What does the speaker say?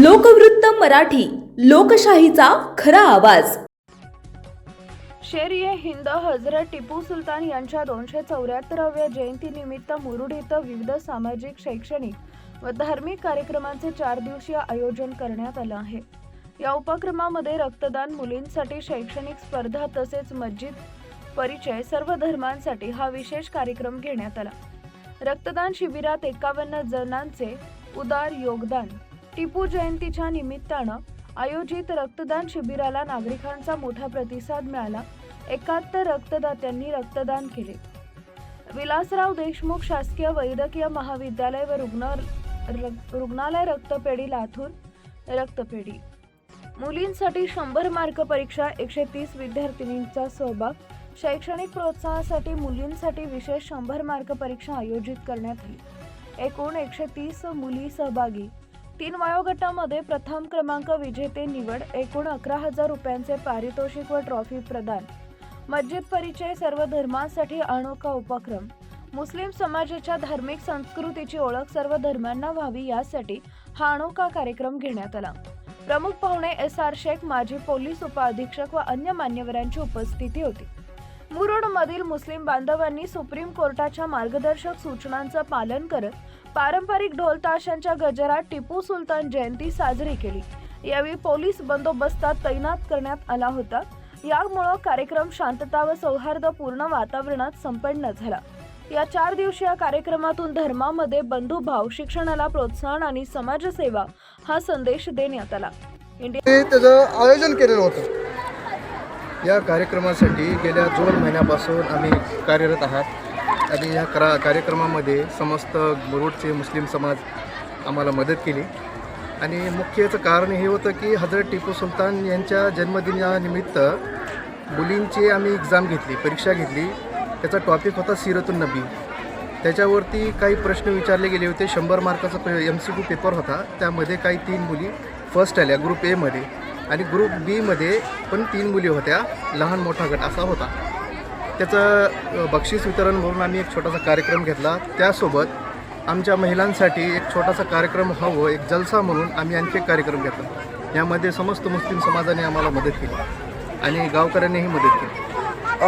लोकवृत्त मराठी लोकशाहीचा खरा आवाज. शेर ये हिंद हजरत टिपू सुलतान यांच्या दोनशे चौऱ्याहत्तराव्या जयंतीनिमित्त मुरुड इथं विविध सामाजिक शैक्षणिक व धार्मिक कार्यक्रमांचे चार दिवसीय आयोजन करण्यात आलं आहे. या उपक्रमामध्ये रक्तदान मुलींसाठी शैक्षणिक स्पर्धा तसेच मस्जिद परिचय सर्व धर्मांसाठी हा विशेष कार्यक्रम घेण्यात आला. रक्तदान शिबिरात एकावन्न जणांचे उदार योगदान टिपू जयंतीच्या निमित्तानं आयोजित रक्तदान शिबिराला नागरिकांचा मोठा प्रतिसाद मिळाला. एकाहत्तर रक्तदात्यांनी रक्तदान केले. विलासराव देशमुख शासकीय वैद्यकीय महाविद्यालय व रुग्ण रुग्णालय रक्तपेढी लाथूर रक्तपेढी. मुलींसाठी शंभर मार्क परीक्षा एकशे तीस विद्यार्थिनींचा सहभाग. शैक्षणिक प्रोत्साहनासाठी मुलींसाठी विशेष शंभर मार्क परीक्षा आयोजित करण्यात आली. एकूण एकशे तीस मुली सहभागी तीन वयोगटामध्ये प्रथम क्रमांक विजेते निवड एकूण अकरा हजार रुपयांचे पारितोषिक व ट्रॉफी प्रदान. मस्जिद परिचय सर्व धर्मांसाठी अनोखा उपक्रम. मुस्लिम समाजाच्या धार्मिक संस्कृतीची ओळख सर्व धर्मांना व्हावी यासाठी हा अनोखा कार्यक्रम घेण्यात आला. प्रमुख पाहुणे एस आर शेख माजी पोलीस उपअधीक्षक व अन्य मान्यवरांची उपस्थिती होती. मुरुडमधील मुस्लिम बांधवांनी सुप्रीम कोर्टाच्या मार्गदर्शक सूचनांचं पालन करत पारंपरिक ढोलताशांच्या गजरात टिपू सुलतान जयंती साजरी केली. यावेळी पोलीस बंदोबस्तात तैनात करण्यात आला होता. यामुळं कार्यक्रम शांतता व सौहार्दपूर्ण वातावरणात संपन्न झाला. या चार दिवसीय कार्यक्रमातून धर्मामध्ये बंधुभाव शिक्षणाला प्रोत्साहन आणि समाजसेवा हा संदेश देण्यात आला. इंडिया त्याचं आयोजन केलेलं होतं. या कार्यक्रमासाठी गेल्या दोन महिन्यापासून आम्ही कार्यरत आहात. आणि या करा कार्यक्रमामध्ये समस्त मुरुडचे मुस्लिम समाज आम्हाला मदत केली. आणि मुख्यचं कारण हे होतं की हजरत टिपू सुलतान यांच्या जन्मदिनानिमित्त मुलींची आम्ही एक्झाम घेतली परीक्षा घेतली. त्याचा टॉपिक होता सिरतुन नबी. त्याच्यावरती काही प्रश्न विचारले गेले होते. शंभर मार्काचा एम सी क्यू पेपर होता. त्यामध्ये काही तीन मुली फर्स्ट आल्या ग्रुप एमध्ये आणि ग्रुप बीमध्ये पण तीन मुली होत्या. लहान मोठा गट असा होता. त्याचं बक्षीस वितरण म्हणून आम्ही एक छोटासा कार्यक्रम घेतला. त्यासोबत आमच्या महिलांसाठी एक छोटासा कार्यक्रम हवं एक जलसा म्हणून आम्ही आणखी एक कार्यक्रम घेतला. यामध्ये समस्त मुस्लिम समाजाने आम्हाला मदत केली आणि गावकऱ्यांनीही मदत केली.